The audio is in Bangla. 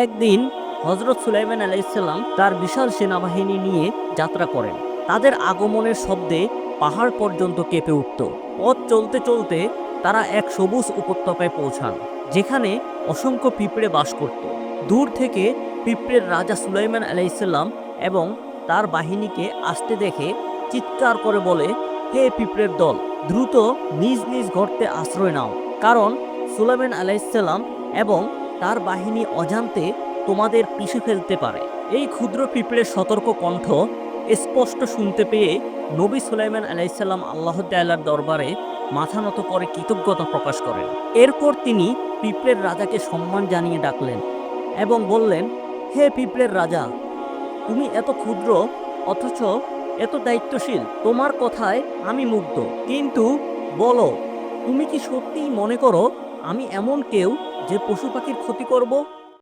একদিন হজরত সুলাইমান আলাইসাল্লাম তার বিশাল সেনাবাহিনী নিয়ে যাত্রা করেন। তাদের আগমনের শব্দে পাহাড় পর্যন্ত কেঁপে উঠত। পথ চলতে চলতে তারা এক সবুজ উপত্যকায় পৌঁছান, যেখানে অসংখ্য পিঁপড়ে বাস করত। দূর থেকে পিঁপড়ের রাজা সুলাইমান আলাইসাল্লাম এবং তার বাহিনীকে আসতে দেখে চিৎকার করে বলে, হে পিঁপড়ের দল, দ্রুত নিজ নিজ গর্তে আশ্রয় নাও। কারণ সুলাইমান আলাইসাল্লাম এবং তার বাহিনী অজান্তে তোমাদের পিষে ফেলতে পারে। এই ক্ষুদ্র পিঁপড়ের সতর্ক কণ্ঠ স্পষ্ট শুনতে পেয়ে নবী সুলাইমান আলাইসাল্লাম আল্লাহ তাল্লার দরবারে মাথা নত করে কৃতজ্ঞতা প্রকাশ করেন। এরপর তিনি পিঁপড়ের রাজাকে সম্মান জানিয়ে ডাকলেন এবং বললেন, হে পিঁপড়ের রাজা, তুমি এত ক্ষুদ্র, অথচ এত দায়িত্বশীল, তোমার কথায় আমি মুগ্ধ। কিন্তু বলো, তুমি কি সত্যিই মনে করো আমি এমন কেউ যে পশু পাখির ক্ষতি করব